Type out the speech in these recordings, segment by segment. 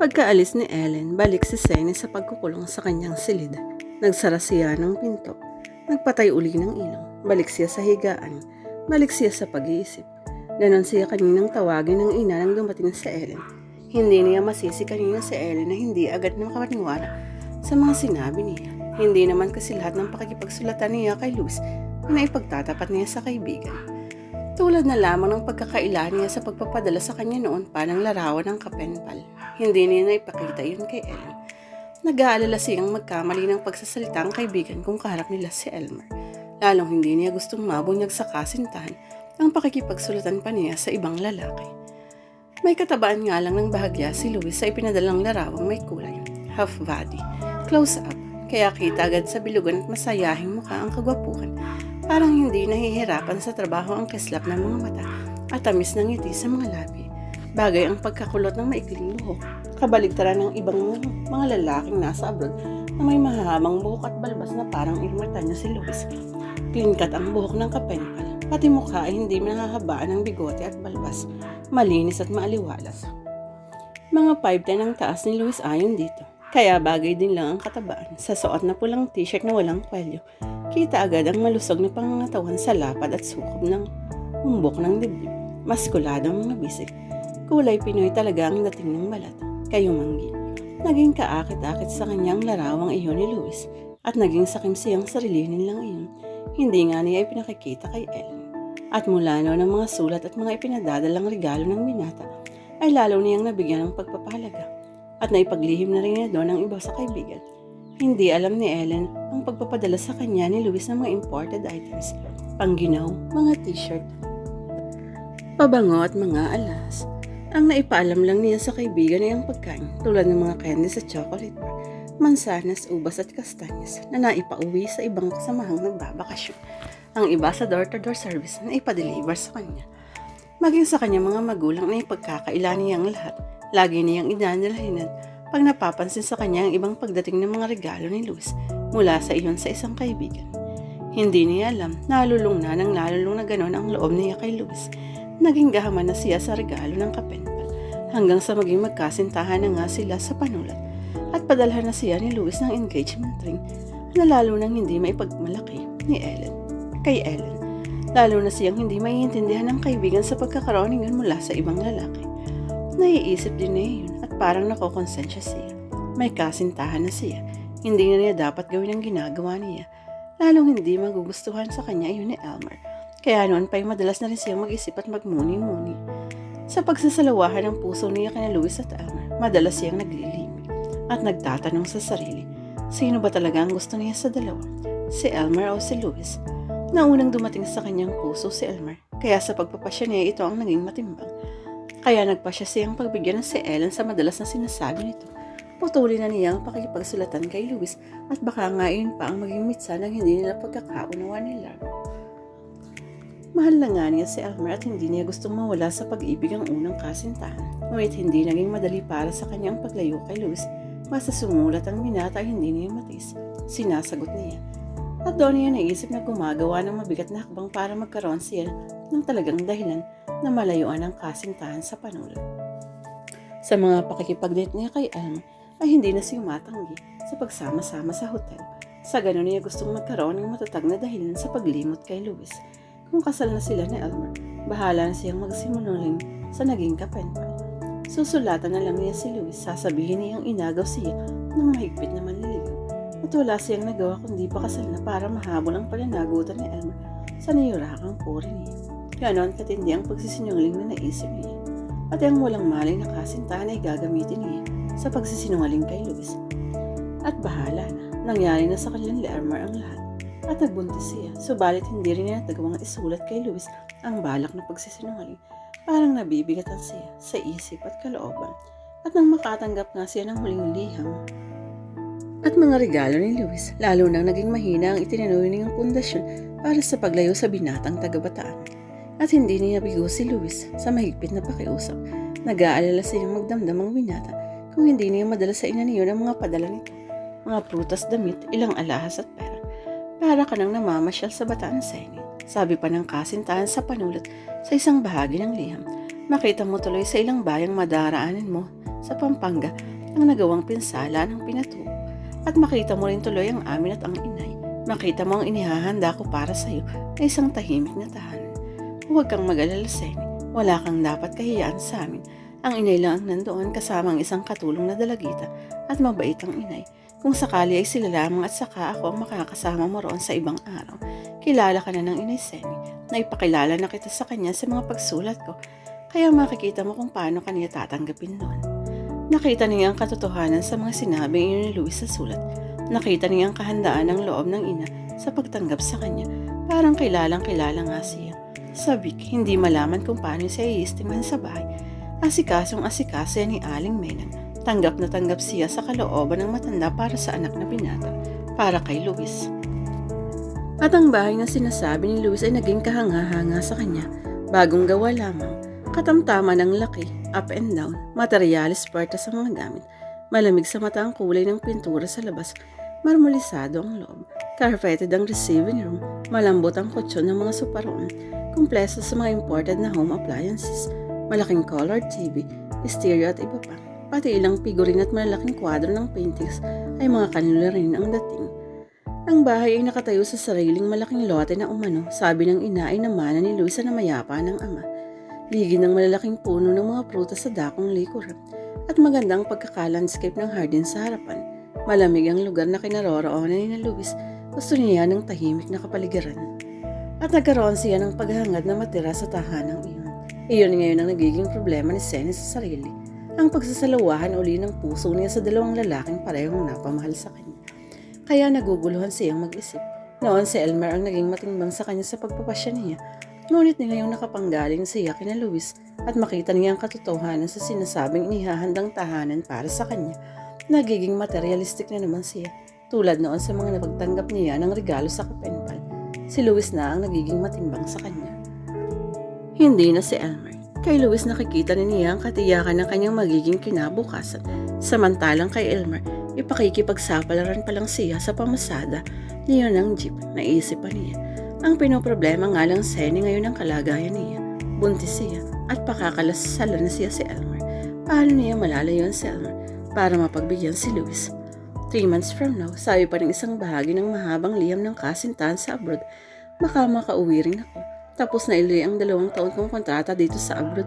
Pagkaalis ni Ellen, balik si Senny sa pagkukulong sa kanyang silid. Nagsara siya ng pinto. Nagpatay uli ng ilaw. Balik siya sa higaan. Balik siya sa pag-iisip. Ganon siya kaninang tawagin ng ina nang dumating si Ellen. Hindi niya masisi kanina si Ellen na hindi agad na makapaniwala sa mga sinabi niya. Hindi naman kasi lahat ng pakikipagsulatan niya kay Luis na ipagtatapat niya sa kaibigan. Tulad na lamang ng pagkakaila niya sa pagpapadala sa kanya noon pa ng larawan ng kapenpal. Hindi niya na ipakita yun kay Ellen. Nag-aalala siyang magkamali ng pagsasalita ang kaibigan kung kaharap nila si Elmer. Lalong hindi niya gustong mabunyag sa kasintahan ang pakikipagsulatan pa niya sa ibang lalaki. May katabaan nga lang ng bahagya si Louis sa ipinadalang larawang may kulay, half body, close up, kaya kita agad sa bilugan at masayahing mukha ang kagwapuhan. Parang hindi nahihirapan sa trabaho ang kislap ng mga mata at tamis ng ngiti sa mga labi. Bagay ang pagkakulot ng maikling Kabaligtaran ng ibang mga lalaking nasa abroad na may mahahamang buhok at balbas na parang ilmata niya si Louis. Clean cut ang buhok ng kapenpal. Pati mukha ay hindi nahahabaan ng bigote at balbas. Malinis at maaliwalas. Mga 5'10 ang taas ni Luis ayon dito. Kaya bagay din lang ang katabaan sa suot na pulang t-shirt na walang kwelyo. Kita agad ang malusog na pangangatawan sa lapad at sukob ng umbok ng dibdib. Maskulado ang mga bisik. Kulay Pinoy talaga ang dating ng balat. Kayumanggi. Naging kaakit-akit sa kanyang larawang iyon ni Luis at naging sakim siyang sarilinin lang iyon. Hindi nga niya ipinakikita kay Ellen. At mula no ng mga sulat at mga ipinadadalang regalo ng binata, ay lalo niyang nabigyan ng pagpapahalaga at naipaglihim na rin niya doon ang iba sa kaibigan. Hindi alam ni Ellen ang pagpapadala sa kanya ni Luis ng mga imported items, pangginaw, mga t-shirt, pabango at mga alas. Ang naipaalam lang niya sa kaibigan ay ang pagkain tulad ng mga candies at chocolate bar, mansanas, ubas at kastanyas na naipauwi sa ibang kasamahang nagbabakasyon. Ang iba sa door-to-door service na ipadeliver sa kanya. Maging sa kanyang mga magulang na ipagkakaila niya ang lahat. Lagi niyang inanalahinan pag napapansin sa kanya ang ibang pagdating ng mga regalo ni Luis mula sa iyon sa isang kaibigan. Hindi niya alam, nalulung na ng lalulong na ganon ang loob niya kay Luis. Naging gahaman na siya sa regalo ng kapenpal hanggang sa maging magkasintahan na nga sila sa panulat at padalhan na siya ni Luis ng engagement ring na lalo nang hindi maipagmalaki ni Ellen. Kay Ellen, lalo na siyang hindi maiintindihan ng kaibigan sa pagkakaroon niyon mula sa ibang lalaki. Naiisip din niya yun at parang nakokonsensya siya. May kasintahan na siya. Hindi na niya dapat gawin ang ginagawa niya. Lalong hindi magugustuhan sa kanya yun ni Elmer. Kaya noon pa'y madalas na rin siyang mag-isip at magmuni-muni. Sa pagsasalawahan ng puso niya kina Louis at Elmer, madalas siyang naglilimi at nagtatanong sa sarili, sino ba talaga ang gusto niya sa dalawa? Si Elmer o si Louis? Naunang dumating sa kanyang puso si Elmer, kaya sa pagpapasya niya ito ang naging matimbang. Kaya nagpasya siyang pagbigyan ng si Ellen sa madalas na sinasabi nito. Putulin na niya ang pakikipagsulatan kay Louis at baka nga iyon pa ang maging mitsa ng hindi nila pagkakaunawa nila. Mahal na nga niya si Elmer at hindi niya gustong mawala sa pag-ibig ang unang kasintahan. Ngunit hindi naging madali para sa kanya ang paglayo kay Louis. Basta sumulat ang binata ay hindi niya matis. Sinasagot niya. At doon niya naisip na gumagawa ng mabigat na hakbang para magkaroon siya ng talagang dahilan na malayuan ang kasintahan sa panulat. Sa mga pakikipag-date niya kay Elm ay hindi na siya matanggi sa pagsama-sama sa hotel. Sa ganun niya gustong magkaroon ng matatag na dahilan sa paglimot kay Louis. Kung kasal na sila ni Elmer, bahala na siyang magsimunuling sa naging kapenpal. Susulatan na lang niya si Louis, sasabihin niyang inagaw siya ng mahigpit na manliligaw. At wala siyang nagawa kundi pakasal na para mahabol ang pananagutan ni Elmer sa niyurakang puri niya. Ganon katindi ang pagsisinungaling na naisip niya. At ang walang malay na kasintahan ay gagamitin niya sa pagsisinungaling kay Luis. At bahala na, nangyari na sa kanyang Lermer ang lahat. At nagbuntis siya, subalit hindi rin niya nagawang isulat kay Luis ang balak na pagsisinungaling. Parang nabibigatan siya sa isip at kalooban. At nang makatanggap nga siya ng huling liham, at mga regalo ni Luis, lalo nang naging mahina ang itinanuwi niyang pundasyon para sa paglayo sa binatang tagabataan. At hindi niya bigo si Luis sa mahigpit na pakiusap. Nag-aalala siyang magdamdam ang binata kung hindi niya madala sa ina niyo ng mga padala nito. Mga prutas, damit, ilang alahas at pera. Para ka nang namamasyal sa bataan. Sabi pa ng kasintahan sa panulat sa isang bahagi ng liham. Makita mo tuloy sa ilang bayang madaraanin mo sa Pampanga ang nagawang pinsala ng pinatubo. At makita mo rin tuloy ang amin at ang inay. Makita mo ang inihahanda ko para sa iyo na isang tahimik na tahanan. Huwag kang mag-alala, Seni. Wala kang dapat kahiyaan sa amin. Ang inay lang ang nandoon kasama ang isang katulong na dalagita at mabait ang inay. Kung sakali ay sila lamang at saka ako ang makakasama mo roon sa ibang araw. Kilala ka na ng inay Seni na kita sa kanya sa mga pagsulat ko. Kaya makikita mo kung paano kanya tatanggapin noon. Nakita niya ang katotohanan sa mga sinabi ni Luis sa sulat. Nakita niya ang kahandaan ng loob ng ina sa pagtanggap sa kanya. Parang kilalang kilala nga siya. Sabik, hindi malaman kung paano siya iistiman sa bahay. Asikasong asikaso yan ni Aling Menang. Tanggap na tanggap siya sa kalooban ng matanda para sa anak na binata, para kay Luis. At ang bahay na sinasabi ni Luis ay naging kahanga-hanga sa kanya. Bagong gawa lamang, katamtama ng laki, up and down, materialis parta sa mga gamit. Malamig sa mata ang kulay ng pintura sa labas, marmolisado ang loob. Carpeted ang receiving room, malambot ang kutsyon ng mga suparoon, kumpleso sa mga imported na home appliances, malaking color TV, stereo at iba pa. Pati ilang figurine at malalaking kwadro ng paintings ay mga kanila rin ang dating. Ang bahay ay nakatayo sa sariling malaking lote na umano, sabi ng ina ay namana ni Luisa na mayapa ng ama. Ligi ng malalaking puno ng mga prutas sa dakong likuran at magandang pagkakalandscape ng hardin sa harapan. Malamig ang lugar na kinaroroonan ni na Luis. Gusto niya ng tahimik na kapaligiran. At nagkaroon siya ng paghangad na matira sa tahanang iyon. Iyon ngayon ang nagiging problema ni Senny sa sarili. Ang pagsasalawahan uli ng puso niya sa dalawang lalaking parehong napamahal sa kanya. Kaya naguguluhan siyang mag-isip. Noon si Elmer ang naging matimbang sa kanya sa pagpapasya niya. Ngunit nila yung nakapanggaling siya kina Luis at makita niya ang katotohanan sa sinasabing inihahandang tahanan para sa kanya. Nagiging materialistic na naman siya. Tulad noon sa mga napagtanggap niya ng regalo sa kapenpal. Si Luis na ang nagiging matimbang sa kanya. Hindi na si Elmer. Kay Luis nakikita na niya ang katiyakan ng kanyang magiging kinabukasan. Samantalang kay Elmer, ipakikipagsapalaran pa lang siya sa pamasada niya ng jeep. Naisip pa niya. Ang pinoproblema nga lang Senny ngayon ang kalagayan niya. Buntis siya at pakakalasala na siya si Elmer. Paano niya malalayon si Elmer para mapagbigyan si Luis? Three months from now, sabi pa ng isang bahagi ng mahabang liham ng kasintahan sa abroad, baka makauwi rin ako. Tapos na iluwi ang dalawang taon kong kontrata dito sa abroad.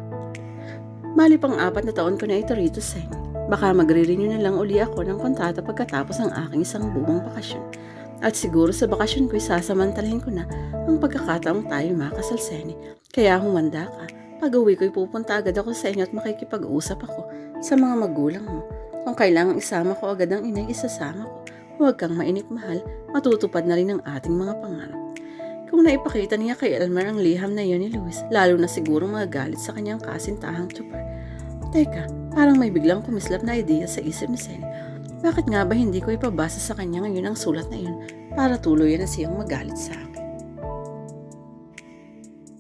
Bali pang apat na taon ko na ito rito sa Baka magre-renew na lang uli ako ng kontrata pagkatapos ng aking isang buwang bakasyon. At siguro sa bakasyon ko'y sasamantalahin ko na ang pagkakataong tayo makasal Seni. Kaya humanda ka. Pag uwi ko'y pupunta agad ako sa inyo at makikipag-usap ako sa mga magulang mo. Kung kailangang isama ko agad ang inay, isasama ko. Huwag kang mainip mahal, matutupad na rin ang ating mga pangarap. Kung naipakita niya kay Elmer ang liham na iyon ni Luis, lalo na siguro magagalit sa kanyang kasintahang chupar. Teka, parang may biglang kumislap na ideya sa isip ni Senny. Bakit nga ba hindi ko ipabasa sa kanya ngayon ang sulat na iyon para tuluyan na siyang magalit sa akin?